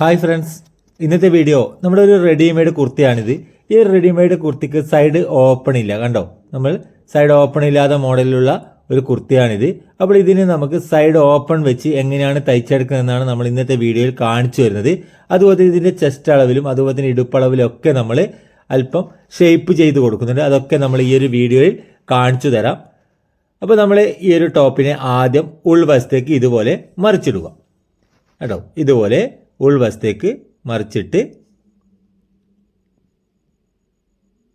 Hi friends ഇന്നത്തെ video നമ്മുടെ ഒരു റെഡിമെയ്ഡ് കുർത്തിയാണിത്. ഈ റെഡിമെയ്ഡ് കുർത്തിക്ക് സൈഡ് ഓപ്പൺ ഇല്ല കണ്ടോ? നമ്മൾ സൈഡ് ഓപ്പൺ ഇല്ലാത്ത മോഡലിലുള്ള ഒരു കുർത്തിയാണിത്. അപ്പോൾ ഇതിന് നമുക്ക് സൈഡ് ഓപ്പൺ വെച്ച് എങ്ങനെയാണ് തയ്ച്ചെടുക്കുന്നതെന്നാണ് നമ്മൾ ഇന്നത്തെ വീഡിയോയിൽ കാണിച്ചു വരുന്നത് അതുപോലെ ഇതിന്റെ ചെസ്റ്റ് അളവിലും അതുപോലെ തന്നെ ഇടുപ്പളവിലും ഒക്കെ നമ്മൾ അല്പം ഷേപ്പ് ചെയ്ത് കൊടുക്കുന്നുണ്ട്. അതൊക്കെ നമ്മൾ ഈ ഒരു വീഡിയോയിൽ കാണിച്ചു തരാം. അപ്പോൾ നമ്മൾ ഈ ഒരു ടോപ്പിനെ ആദ്യം ഉൾവശത്തേക്ക് ഇതുപോലെ മറിച്ചിടുക. കേട്ടോ ഇതുപോലെ ഉൾവശത്തേക്ക് മറിച്ചിട്ട്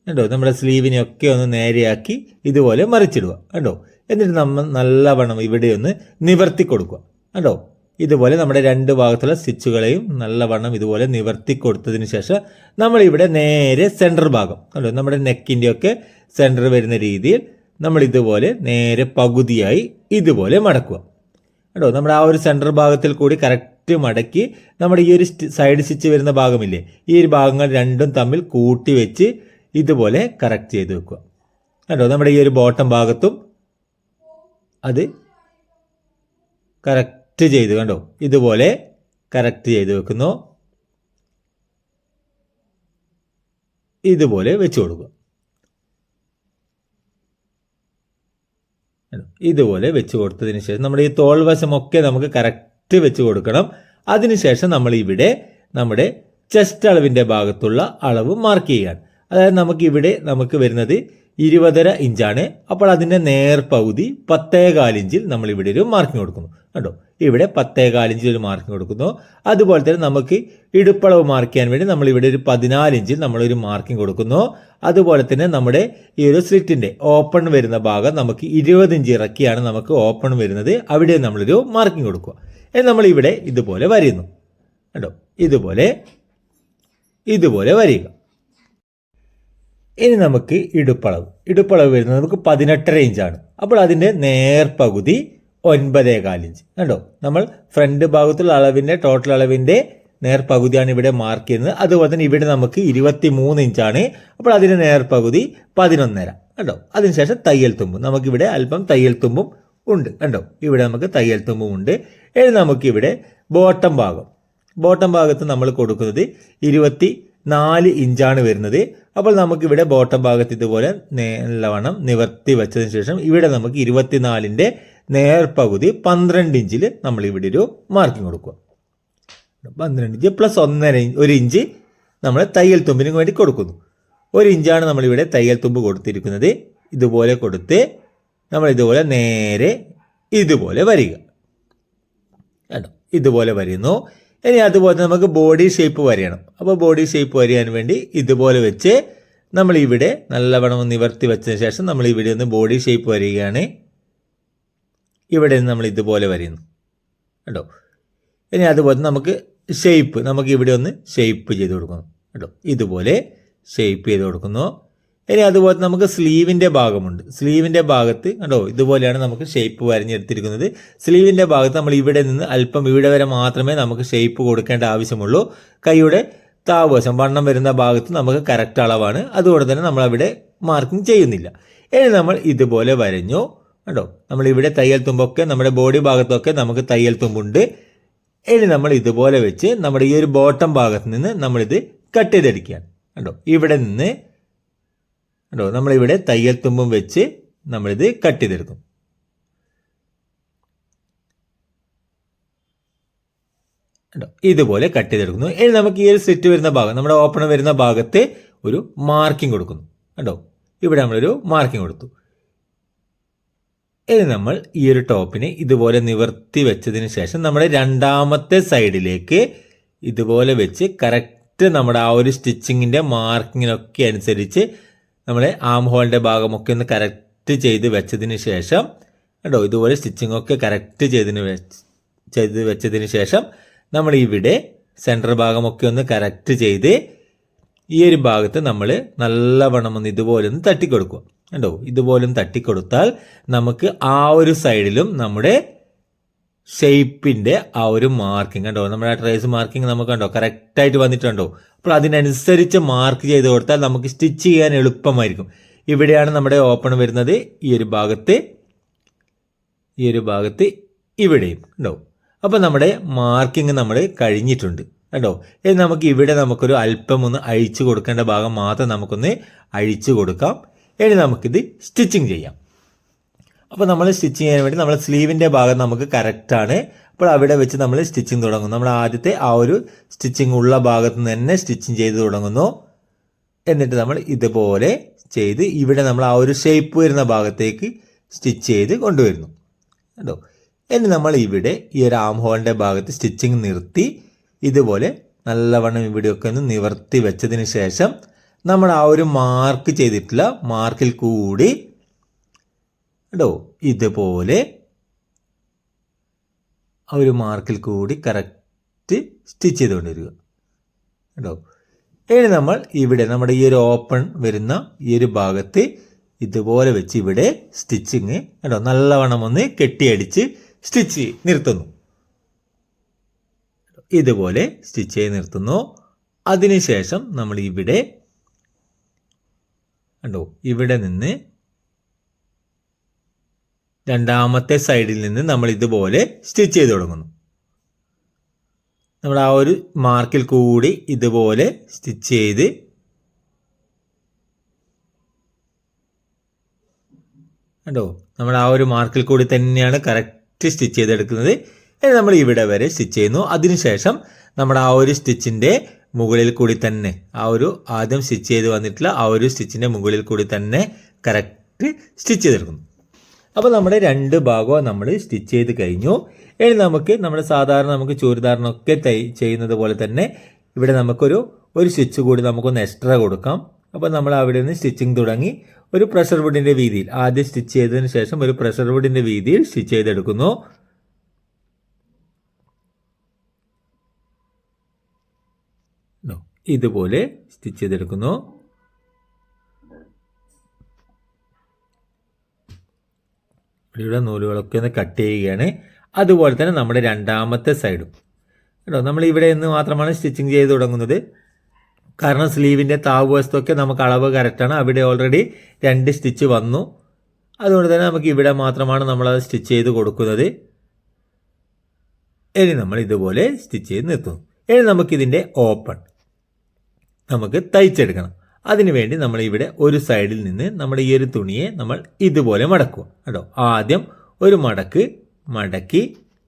കണ്ടോ? നമ്മുടെ സ്ലീവിനെയൊക്കെ ഒന്ന് നേരെയാക്കി ഇതുപോലെ മറിച്ചിടുക. കണ്ടോ? എന്നിട്ട് നമ്മൾ നല്ലവണ്ണം ഇവിടെ ഒന്ന് നിവർത്തി കൊടുക്കുക. കണ്ടോ? ഇതുപോലെ നമ്മുടെ രണ്ട് ഭാഗത്തുള്ള സ്റ്റിച്ചുകളെയും നല്ലവണ്ണം ഇതുപോലെ നിവർത്തി കൊടുത്തതിന് ശേഷം നമ്മളിവിടെ നേരെ സെന്റർ ഭാഗം. കണ്ടോ? നമ്മുടെ നെക്കിന്റെയൊക്കെ സെന്റർ വരുന്ന രീതിയിൽ നമ്മൾ ഇതുപോലെ നേരെ പകുതിയായി ഇതുപോലെ മടക്കുക. കേട്ടോ നമ്മുടെ ആ ഒരു സെന്റർ ഭാഗത്തിൽ കൂടി കറക്റ്റ് മടക്കി നമ്മുടെ ഈ ഒരു സൈഡ് സ്റ്റിച്ച് വരുന്ന ഭാഗമില്ലേ? ഈ ഒരു ഭാഗങ്ങൾ രണ്ടും തമ്മിൽ കൂട്ടി വെച്ച് ഇതുപോലെ കറക്റ്റ് ചെയ്ത് വെക്കുക. കേട്ടോ നമ്മുടെ ഈ ഒരു ബോട്ടം ഭാഗത്തും അത് കറക്റ്റ് ചെയ്ത് കണ്ടോ? ഇതുപോലെ കറക്റ്റ് ചെയ്ത് വെക്കുന്നു. ഇതുപോലെ വെച്ച് കൊടുക്കുക. ഇതുപോലെ വെച്ച് കൊടുത്തതിന് ശേഷം നമ്മുടെ ഈ തോൾവശമൊക്കെ നമുക്ക് കറക്റ്റ് വെച്ച് കൊടുക്കണം. അതിനുശേഷം നമ്മൾ ഇവിടെ നമ്മുടെ ചെസ്റ്റ് അളവിന്റെ ഭാഗത്തുള്ള അളവ് മാർക്ക് ചെയ്യാൻ. അതായത് നമുക്ക് ഇവിടെ നമുക്ക് വരുന്നത് ഇരുപതര ഇഞ്ചാണ്. അപ്പോൾ അതിന്റെ നേർപകുതി പത്തേകാൽ ഇഞ്ചിൽ നമ്മൾ ഇവിടെ ഒരു മാർക്കിംഗ് കൊടുക്കുന്നു. കണ്ടോ? ഇവിടെ പത്തേകാൽ ഇഞ്ചിൽ ഒരു മാർക്കിംഗ് കൊടുക്കുന്നു. അതുപോലെ തന്നെ നമുക്ക് ഇടുപ്പളവ് മാർക്ക് ചെയ്യാൻ വേണ്ടി നമ്മൾ ഇവിടെ ഒരു പതിനാല് ഇഞ്ചിൽ നമ്മളൊരു മാർക്കിംഗ് കൊടുക്കുന്നു. അതുപോലെ തന്നെ നമ്മുടെ ഈ ഒരു സ്ലിറ്റിന്റെ ഓപ്പൺ വരുന്ന ഭാഗം നമുക്ക് ഇരുപത് ഇഞ്ച് ഇറക്കിയാണ് നമുക്ക് ഓപ്പൺ വരുന്നത്. അവിടെ നമ്മളൊരു മാർക്കിംഗ് കൊടുക്കുക. നമ്മൾ ഇവിടെ ഇതുപോലെ വരയുന്നു. കേട്ടോ ഇതുപോലെ ഇതുപോലെ വരിക ഇനി നമുക്ക് ഇടുപ്പളവ്. ഇടുപ്പളവ് വരുന്നത് നമുക്ക് പതിനെട്ടര ഇഞ്ചാണ്. അപ്പോൾ അതിന്റെ നേർപകുതി ഒൻപതേ കാലിഞ്ച് കണ്ടോ? നമ്മൾ ഫ്രണ്ട് ഭാഗത്തുള്ള അളവിന്റെ ടോട്ടൽ അളവിന്റെ നേർപകുതിയാണ് ഇവിടെ മാർക്ക് ചെയ്യുന്നത്. അതുപോലെ തന്നെ ഇവിടെ നമുക്ക് ഇരുപത്തി മൂന്ന് ഇഞ്ചാണ്. അപ്പോൾ അതിന്റെ നേർപകുതി പതിനൊന്നര. കണ്ടോ? അതിനുശേഷം തയ്യൽ തുമ്പും. നമുക്കിവിടെ അല്പം തയ്യൽ തുമ്പും ഉണ്ട്. കണ്ടോ? ഇവിടെ നമുക്ക് തയ്യൽ തുമ്പും ഉണ്ട്. ഇനി നമുക്കിവിടെ ബോട്ടം ഭാഗം. ബോട്ടം ഭാഗത്ത് നമ്മൾ കൊടുക്കുന്നത് ഇരുപത്തി നാല് ഇഞ്ചാണ് വരുന്നത്. അപ്പോൾ നമുക്കിവിടെ ബോട്ടം ഭാഗത്ത് ഇതുപോലെ നല്ലവണ്ണം നിവർത്തി വെച്ചതിന് ശേഷം ഇവിടെ നമുക്ക് ഇരുപത്തിനാലിന്റെ നേർപകുതി പന്ത്രണ്ട് ഇഞ്ചിൽ നമ്മൾ ഇവിടെ ഒരു മാർക്കിംഗ് കൊടുക്കുക. പന്ത്രണ്ട് ഇഞ്ച് പ്ലസ് ഒന്നര ഒരു ഇഞ്ച് നമ്മൾ തയ്യൽ തുമ്പിന് വേണ്ടി കൊടുക്കുന്നു. ഒരു ഇഞ്ചാണ് നമ്മളിവിടെ തയ്യൽ തുമ്പ് കൊടുത്തിരിക്കുന്നത്. ഇതുപോലെ കൊടുത്ത് നമ്മൾ ഇതുപോലെ നേരെ ഇതുപോലെ വരിക. കേട്ടോ ഇതുപോലെ വരയുന്നു ഇനി അതുപോലെ നമുക്ക് ബോഡി ഷേപ്പ് വരയണം. അപ്പോൾ ബോഡി ഷേപ്പ് വരയാൻ വേണ്ടി ഇതുപോലെ വെച്ച് നമ്മൾ ഇവിടെ നല്ലവണ്ണം നിവർത്തി വെച്ചതിന് ശേഷം നമ്മൾ ഇവിടെ ഒന്ന് ബോഡി ഷേപ്പ് വരികയാണ് ഇവിടെ നിന്ന് നമ്മൾ ഇതുപോലെ വരയുന്നു കേട്ടോ ഇനി അതുപോലെ നമുക്ക് ഷേപ്പ് നമുക്ക് ഇവിടെ ഒന്ന് ഷേപ്പ് ചെയ്ത് കൊടുക്കുന്നു. കേട്ടോ ഇതുപോലെ ഷേപ്പ് ചെയ്ത് കൊടുക്കുന്നു. ഇനി അതുപോലെ നമുക്ക് സ്ലീവിന്റെ ഭാഗമുണ്ട്. സ്ലീവിന്റെ ഭാഗത്ത് കണ്ടോ ഇതുപോലെയാണ് നമുക്ക് ഷേപ്പ് വരഞ്ഞെടുത്തിരിക്കുന്നത്. സ്ലീവിന്റെ ഭാഗത്ത് നമ്മൾ ഇവിടെ നിന്ന് അല്പം ഇവിടെ വരെ മാത്രമേ നമുക്ക് ഷേപ്പ് കൊടുക്കേണ്ട ആവശ്യമുള്ളൂ. കൈയുടെ താവശം വണ്ണം വരുന്ന ഭാഗത്ത് നമുക്ക് കറക്റ്റ് അളവാണ്. അതുകൊണ്ട് തന്നെ നമ്മൾ അവിടെ മാർക്കിംഗ് ചെയ്യുന്നില്ല. ഇനി നമ്മൾ ഇതുപോലെ വരഞ്ഞു. കണ്ടോ നമ്മൾ ഇവിടെ തയ്യൽ തുമ്പൊക്കെ നമ്മുടെ ബോഡി ഭാഗത്തൊക്കെ നമുക്ക് തയ്യൽ തുമ്പുണ്ട്. ഇനി നമ്മൾ ഇതുപോലെ വെച്ച് നമ്മുടെ ഈ ഒരു ബോട്ടം ഭാഗത്ത് നിന്ന് നമ്മളിത് കട്ട് ചെയ്തെടുക്കുകയാണ്. കണ്ടോ ഇവിടെ നിന്ന് കണ്ടോ? നമ്മളിവിടെ തയ്യൽ തുമ്പും വെച്ച് നമ്മളിത് കട്ട് ചെയ്തെടുക്കും. കണ്ടോ? ഇതുപോലെ കട്ട് ചെയ്തെടുക്കുന്നു. ഇനി നമുക്ക് ഈ ഒരു സെറ്റ് വരുന്ന ഭാഗം നമ്മുടെ ഓപ്പൺ വരുന്ന ഭാഗത്ത് ഒരു മാർക്കിംഗ് കൊടുക്കുന്നു. കണ്ടോ? ഇവിടെ നമ്മളൊരു മാർക്കിംഗ് കൊടുത്തു. ഇനി നമ്മൾ ഈ ഒരു ടോപ്പിനെ ഇതുപോലെ നിവർത്തി വെച്ചതിന് ശേഷം നമ്മുടെ രണ്ടാമത്തെ സൈഡിലേക്ക് ഇതുപോലെ വെച്ച് കറക്റ്റ് നമ്മുടെ ആ ഒരു സ്റ്റിച്ചിങ്ങിന്റെ മാർക്കിങ്ങിനൊക്കെ അനുസരിച്ച് നമ്മുടെ ആം ഹോളിന്റെ ഭാഗമൊക്കെ ഒന്ന് കറക്റ്റ് ചെയ്ത് വെച്ചതിന് ശേഷം കേട്ടോ ഇതുപോലെ സ്റ്റിച്ചിങ് ഒക്കെ കറക്റ്റ് ചെയ്തതിന് ചെയ്ത് വെച്ചതിന് ശേഷം നമ്മൾ ഇവിടെ സെന്റർ ഭാഗമൊക്കെ ഒന്ന് കറക്റ്റ് ചെയ്ത് ഈ ഒരു ഭാഗത്ത് നമ്മൾ നല്ലവണ്ണം ഒന്ന് ഇതുപോലെ ഒന്ന് തട്ടിക്കൊടുക്കുക. കണ്ടോ? ഒന്ന് തട്ടിക്കൊടുത്താൽ നമുക്ക് ആ ഒരു സൈഡിലും നമ്മുടെ ഷേപ്പിന്റെ ആ ഒരു മാർക്കിംഗ് കണ്ടോ? നമ്മുടെ ട്രേസ് മാർക്കിംഗ് നമുക്ക് കണ്ടോ? കറക്റ്റായിട്ട് വന്നിട്ടുണ്ടോ? അപ്പോൾ അതിനനുസരിച്ച് മാർക്ക് ചെയ്ത് കൊടുത്താൽ നമുക്ക് സ്റ്റിച്ച് ചെയ്യാൻ എളുപ്പമായിരിക്കും. ഇവിടെയാണ് നമ്മുടെ ഓപ്പൺ വരുന്നത്. ഈ ഒരു ഭാഗത്ത് ഈ ഒരു ഭാഗത്ത് ഇവിടെയും ഉണ്ടോ അപ്പോൾ നമ്മുടെ മാർക്കിംഗ് നമ്മൾ കഴിഞ്ഞിട്ടുണ്ട് കണ്ടോ? ഇനി നമുക്ക് ഇവിടെ നമുക്കൊരു അല്പം ഒന്ന് അഴിച്ചു കൊടുക്കേണ്ട ഭാഗം മാത്രം നമുക്കൊന്ന് അഴിച്ചു കൊടുക്കാം. ഇനി നമുക്കിത് സ്റ്റിച്ചിങ് ചെയ്യാം. അപ്പോൾ നമ്മൾ സ്റ്റിച്ച് ചെയ്യാൻ വേണ്ടി നമ്മൾ സ്ലീവിന്റെ ഭാഗം നമുക്ക് കറക്റ്റാണ് അപ്പോൾ അവിടെ വെച്ച് നമ്മൾ സ്റ്റിച്ചിങ് തുടങ്ങും നമ്മൾ ആദ്യത്തെ ആ ഒരു സ്റ്റിച്ചിങ് ഉള്ള ഭാഗത്ത് തന്നെ സ്റ്റിച്ചിങ് ചെയ്ത് തുടങ്ങുന്നു. എന്നിട്ട് നമ്മൾ ഇതുപോലെ ചെയ്ത് ഇവിടെ നമ്മൾ ആ ഒരു ഷേപ്പ് വരുന്ന ഭാഗത്തേക്ക് സ്റ്റിച്ച് ചെയ്ത് കൊണ്ടുവരുന്നു. കേട്ടോ ഇനി നമ്മൾ ഇവിടെ ഈ ഒരു ആം ഹോളിന്റെ ഭാഗത്ത് സ്റ്റിച്ചിങ് നിർത്തി ഇതുപോലെ നല്ലവണ്ണം ഇവിടെയൊക്കെ ഒന്ന് നിവർത്തി വെച്ചതിന് ശേഷം നമ്മൾ ആ ഒരു മാർക്ക് ചെയ്തിട്ടുള്ള മാർക്കിൽ കൂടി കേട്ടോ ഇതുപോലെ ആ ഒരു മാർക്കിൽ കൂടി കറക്റ്റ് സ്റ്റിച്ച് ചെയ്തുകൊണ്ടിരിക്കുക. കേട്ടോ ഇനി നമ്മൾ ഇവിടെ നമ്മുടെ ഈ ഒരു ഓപ്പൺ വരുന്ന ഈ ഒരു ഭാഗത്ത് ഇതുപോലെ വെച്ച് ഇവിടെ സ്റ്റിച്ചിങ് കേട്ടോ നല്ലവണ്ണം ഒന്ന് കെട്ടിയടിച്ച് സ്റ്റിച്ച് നിർത്തുന്നു. ഇതുപോലെ സ്റ്റിച്ച് ചെയ്ത് നിർത്തുന്നു. അതിനുശേഷം നമ്മൾ ഇവിടെ കണ്ടോ ഇവിടെ നിന്ന് രണ്ടാമത്തെ സൈഡിൽ നിന്ന് നമ്മൾ ഇതുപോലെ സ്റ്റിച്ച് ചെയ്ത് തുടങ്ങുന്നു. നമ്മൾ ആ ഒരു മാർക്കിൽ കൂടി ഇതുപോലെ സ്റ്റിച്ച് ചെയ്ത് കണ്ടോ? നമ്മൾ ആ ഒരു മാർക്കിൽ കൂടി തന്നെയാണ് കറക്റ്റ് സ്റ്റിച്ച് ചെയ്തെടുക്കുന്നത്. ഇനി നമ്മൾ ഇവിടെ വരെ സ്റ്റിച്ച് ചെയ്യുന്നു. അതിനുശേഷം നമ്മുടെ ആ ഒരു സ്റ്റിച്ചിന്റെ മുകളിൽ കൂടി തന്നെ ആ ഒരു ആദ്യം സ്റ്റിച്ച് ചെയ്ത് വന്നിട്ടുള്ള ആ ഒരു സ്റ്റിച്ചിന്റെ മുകളിൽ കൂടി തന്നെ കറക്റ്റ് സ്റ്റിച്ച് ചെയ്തെടുക്കുന്നു. അപ്പോൾ നമ്മുടെ രണ്ട് ഭാഗവും നമ്മൾ സ്റ്റിച്ച് ചെയ്ത് കഴിഞ്ഞു. ഇനി നമുക്ക് നമ്മുടെ സാധാരണ നമുക്ക് ചുരിദാറിനൊക്കെ തൈ ചെയ്യുന്നത് പോലെ തന്നെ ഇവിടെ നമുക്കൊരു ഒരു സ്റ്റിച്ച് കൂടി നമുക്കൊന്ന് എക്സ്ട്രാ കൊടുക്കാം. അപ്പോൾ നമ്മൾ അവിടെ നിന്ന് സ്റ്റിച്ചിങ് തുടങ്ങി. ഒരു പ്രഷർ വുഡിന്റെ വീതിയിൽ ആദ്യം സ്റ്റിച്ച് ചെയ്തതിന് ശേഷം ഒരു പ്രഷർ വുഡിന്റെ വീതിയിൽ സ്റ്റിച്ച് ചെയ്തെടുക്കുന്നു. ഇതുപോലെ സ്റ്റിച്ച് ചെയ്തെടുക്കുന്നു. ഇവിടെ നൂലുകളൊക്കെ ഒന്ന് കട്ട് ചെയ്യുകയാണ്. അതുപോലെ തന്നെ നമ്മുടെ രണ്ടാമത്തെ സൈഡും കേട്ടോ നമ്മൾ ഇവിടെ നിന്ന് മാത്രമാണ് സ്റ്റിച്ചിങ് ചെയ്ത് തുടങ്ങുന്നത്. കാരണം സ്ലീവിന്റെ താവ് വശത്തൊക്കെ നമുക്ക് അളവ് കറക്റ്റാണ് അവിടെ ഓൾറെഡി രണ്ട് സ്റ്റിച്ച് വന്നു. അതുകൊണ്ട് തന്നെ നമുക്ക് ഇവിടെ മാത്രമാണ് നമ്മളത് സ്റ്റിച്ച് ചെയ്ത് കൊടുക്കുന്നത്. ഇനി നമ്മൾ ഇതുപോലെ സ്റ്റിച്ച് ചെയ്ത് നിർത്തുന്നു. ഇനി നമുക്കിതിന്റെ ഓപ്പൺ നമുക്ക് തയ്ച്ചെടുക്കണം. അതിനുവേണ്ടി നമ്മൾ ഇവിടെ ഒരു സൈഡിൽ നിന്ന് നമ്മുടെ ഈ ഒരു തുണിയെ നമ്മൾ ഇതുപോലെ മടക്കുക കേട്ടോ ആദ്യം ഒരു മടക്ക് മടക്കി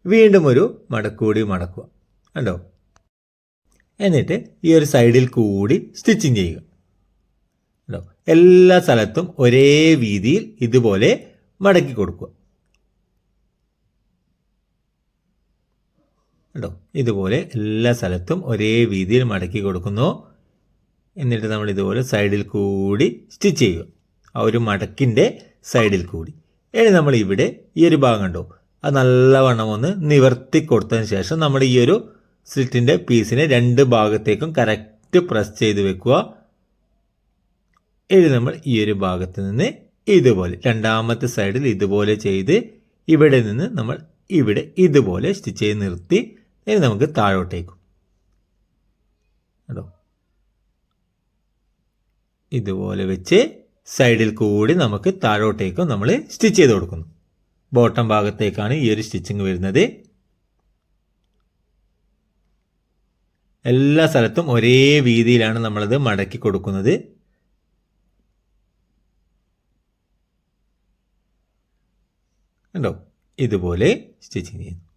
വീണ്ടും ഒരു മടക്കൂടി മടക്കുക. കണ്ടോ? എന്നിട്ട് ഈ ഒരു സൈഡിൽ കൂടി സ്റ്റിച്ചിങ് ചെയ്യുക. കേട്ടോ എല്ലാ സ്ഥലത്തും ഒരേ രീതിയിൽ ഇതുപോലെ മടക്കി കൊടുക്കുക. കേട്ടോ ഇതുപോലെ എല്ലാ സ്ഥലത്തും ഒരേ രീതിയിൽ മടക്കി കൊടുക്കുന്നു. എന്നിട്ട് നമ്മൾ ഇതുപോലെ സൈഡിൽ കൂടി സ്റ്റിച്ച് ചെയ്യുക. ആ ഒരു മടക്കിന്റെ സൈഡിൽ കൂടി. ഇനി നമ്മൾ ഇവിടെ ഈ ഒരു ഭാഗം കണ്ടോ? അത് നല്ലവണ്ണം ഒന്ന് നിവർത്തി കൊടുത്തതിന് ശേഷം നമ്മൾ ഈ ഒരു സ്ലിറ്റിന്റെ പീസിനെ രണ്ട് ഭാഗത്തേക്കും കറക്റ്റ് പ്രസ് ചെയ്ത് വെക്കുക. ഇനി നമ്മൾ ഈ ഒരു ഭാഗത്ത് നിന്ന് ഇതുപോലെ രണ്ടാമത്തെ സൈഡിൽ ഇതുപോലെ ചെയ്ത് ഇവിടെ നിന്ന് നമ്മൾ ഇവിടെ ഇതുപോലെ സ്റ്റിച്ച് ചെയ്ത് നിർത്തി. ഇനി നമുക്ക് താഴോട്ടേക്കും കേട്ടോ ഇതുപോലെ വെച്ച് സൈഡിൽ കൂടി നമുക്ക് താഴോട്ടേക്കും നമ്മൾ സ്റ്റിച്ച് ചെയ്ത് കൊടുക്കുന്നു. ബോട്ടം ഭാഗത്തേക്കാണ് ഈ ഒരു സ്റ്റിച്ചിങ് വരുന്നത്. എല്ലാ സ്ഥലത്തും ഒരേ വീതിയിലാണ് നമ്മളത് മടക്കി കൊടുക്കുന്നത്. കണ്ടോ? ഇതുപോലെ സ്റ്റിച്ചിങ് ചെയ്യുന്നു.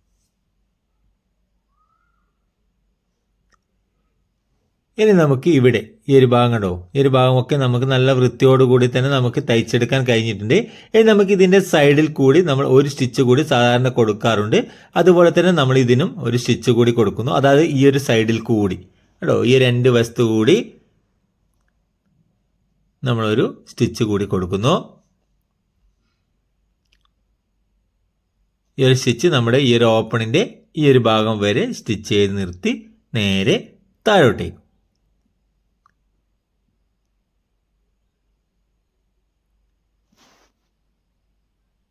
ഇനി നമുക്ക് ഇവിടെ ഈ ഒരു ഭാഗം കണ്ടോ? ഈ ഒരു ഭാഗമൊക്കെ നമുക്ക് നല്ല വൃത്തിയോടുകൂടി തന്നെ നമുക്ക് തയ്ച്ചെടുക്കാൻ കഴിഞ്ഞിട്ടുണ്ട്. ഇനി നമുക്ക് ഇതിന്റെ സൈഡിൽ കൂടി നമ്മൾ ഒരു സ്റ്റിച്ച് കൂടി സാധാരണ കൊടുക്കാറുണ്ട്. അതുപോലെ തന്നെ നമ്മൾ ഇതിനും ഒരു സ്റ്റിച്ച് കൂടി കൊടുക്കുന്നു. അതായത് ഈ ഒരു സൈഡിൽ കൂടി. കേട്ടോ ഈ രണ്ട് വസ്തു കൂടി നമ്മളൊരു സ്റ്റിച്ച് കൂടി കൊടുക്കുന്നു. ഈ ഒരു സ്റ്റിച്ച് നമ്മുടെ ഈ ഒരു ഓപ്പണിന്റെ ഈ ഒരു ഭാഗം വരെ സ്റ്റിച്ച് ചെയ്ത് നിർത്തി നേരെ താഴോട്ടേക്ക്.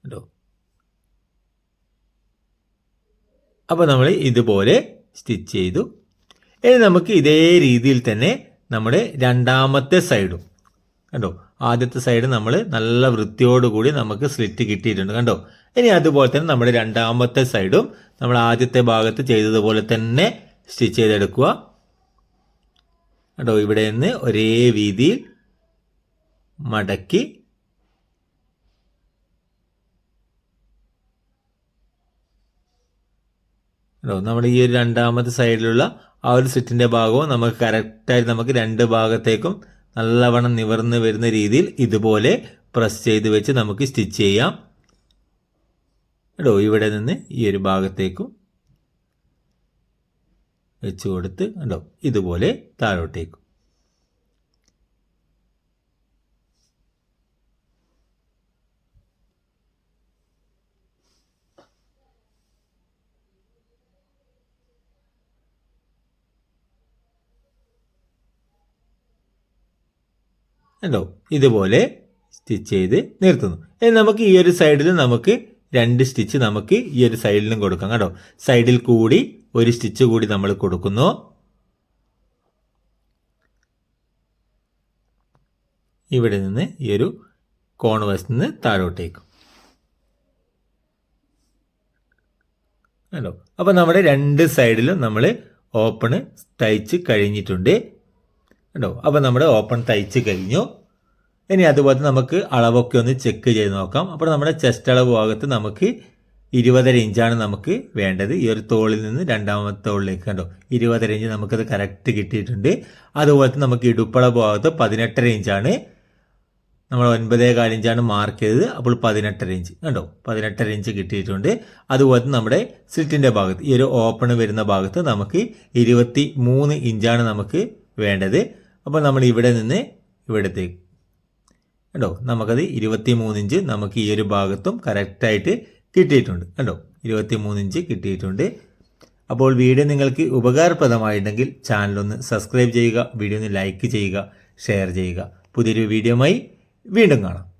കേട്ടോ അപ്പോൾ നമ്മൾ ഇതുപോലെ സ്റ്റിച്ച് ചെയ്തു. ഇനി നമുക്ക് ഇതേ രീതിയിൽ തന്നെ നമ്മുടെ രണ്ടാമത്തെ സൈഡും കണ്ടോ? ആദ്യത്തെ സൈഡ് നമ്മൾ നല്ല വൃത്തിയോടുകൂടി നമുക്ക് സ്ലിറ്റ് കിട്ടിയിട്ടുണ്ട് കണ്ടോ? ഇനി അതുപോലെ തന്നെ നമ്മുടെ രണ്ടാമത്തെ സൈഡും നമ്മൾ ആദ്യത്തെ ഭാഗത്ത് ചെയ്തതുപോലെ തന്നെ സ്റ്റിച്ച് ചെയ്തെടുക്കുക. കേട്ടോ ഇവിടെ നിന്ന് ഒരേ വീതിയിൽ മടക്കി നമ്മുടെ ഈ ഒരു രണ്ടാമത്തെ സൈഡിലുള്ള ആ ഒരു സെറ്റിന്റെ ഭാഗവും നമുക്ക് കറക്റ്റായിട്ട് നമുക്ക് രണ്ട് ഭാഗത്തേക്കും നല്ലവണ്ണം നിവർന്ന് വരുന്ന രീതിയിൽ ഇതുപോലെ പ്രസ് ചെയ്ത് വെച്ച് നമുക്ക് സ്റ്റിച്ച് ചെയ്യാം. കേട്ടോ ഇവിടെ നിന്ന് ഈ ഒരു ഭാഗത്തേക്കും വെച്ച് കൊടുത്ത് കണ്ടോ ഇതുപോലെ താഴോട്ടേക്കും. കണ്ടോ ഇതുപോലെ സ്റ്റിച്ച് ചെയ്ത് നിർത്തുന്നു. ഇനി നമുക്ക് ഈ ഒരു സൈഡിൽ നമുക്ക് രണ്ട് സ്റ്റിച്ച് നമുക്ക് ഈ ഒരു സൈഡിലും കൊടുക്കാം കേട്ടോ. സൈഡിൽ കൂടി ഒരു സ്റ്റിച്ച് കൂടി നമ്മൾ കൊടുക്കുന്നു. ഇവിടെ നിന്ന് ഈ ഒരു കോൺ വശത്ത് നിന്ന് താഴോട്ടേക്കും. കണ്ടോ? അപ്പോൾ നമ്മുടെ രണ്ട് സൈഡിലും നമ്മൾ ഓപ്പണ് തയ്ച്ച് കഴിഞ്ഞിട്ടുണ്ട്. കണ്ടോ? അപ്പോൾ നമ്മുടെ ഓപ്പൺ തയ്ച്ച് കഴിഞ്ഞു. ഇനി അതുപോലെ നമുക്ക് അളവൊക്കെ ഒന്ന് ചെക്ക് ചെയ്ത് നോക്കാം. അപ്പോൾ നമ്മുടെ ചെസ്റ്റ് അളവ് ഭാഗത്ത് നമുക്ക് ഇരുപതര ഇഞ്ചാണ് നമുക്ക് വേണ്ടത്. ഈ ഒരു തോളിൽ നിന്ന് രണ്ടാമത്തെ തോളിലേക്ക് കണ്ടോ? ഇരുപതര ഇഞ്ച് നമുക്കത് കറക്റ്റ് കിട്ടിയിട്ടുണ്ട്. അതുപോലെ തന്നെ നമുക്ക് ഇടുപ്പള ഭാഗത്ത് പതിനെട്ടര ഇഞ്ചാണ്. നമ്മൾ ഒൻപതേ കാലിഞ്ചാണ് മാർക്ക് ചെയ്തത്. അപ്പോൾ പതിനെട്ടര ഇഞ്ച് കണ്ടോ? പതിനെട്ടര ഇഞ്ച് കിട്ടിയിട്ടുണ്ട്. അതുപോലെ നമ്മുടെ സ്ലിറ്റിന്റെ ഭാഗത്ത് ഈ ഒരു ഓപ്പൺ വരുന്ന ഭാഗത്ത് നമുക്ക് ഇരുപത്തി മൂന്ന് ഇഞ്ചാണ് നമുക്ക് വേണ്ടത്. അപ്പോൾ നമ്മൾ ഇവിടെ നിന്ന് ഇവിടത്തേക്ക്. കണ്ടോ? നമുക്കത് ഇരുപത്തി മൂന്നിഞ്ച് നമുക്ക് ഈ ഒരു ഭാഗത്തും കറക്റ്റായിട്ട് കിട്ടിയിട്ടുണ്ട്. കണ്ടോ? ഇരുപത്തി മൂന്നിഞ്ച് കിട്ടിയിട്ടുണ്ട്. അപ്പോൾ വീഡിയോ നിങ്ങൾക്ക് ഉപകാരപ്രദമായിട്ടുണ്ടെങ്കിൽ ചാനലൊന്ന് സബ്സ്ക്രൈബ് ചെയ്യുക വീഡിയോ ഒന്ന് ലൈക്ക് ചെയ്യുക ഷെയർ ചെയ്യുക. പുതിയൊരു വീഡിയോയുമായി വീണ്ടും കാണാം.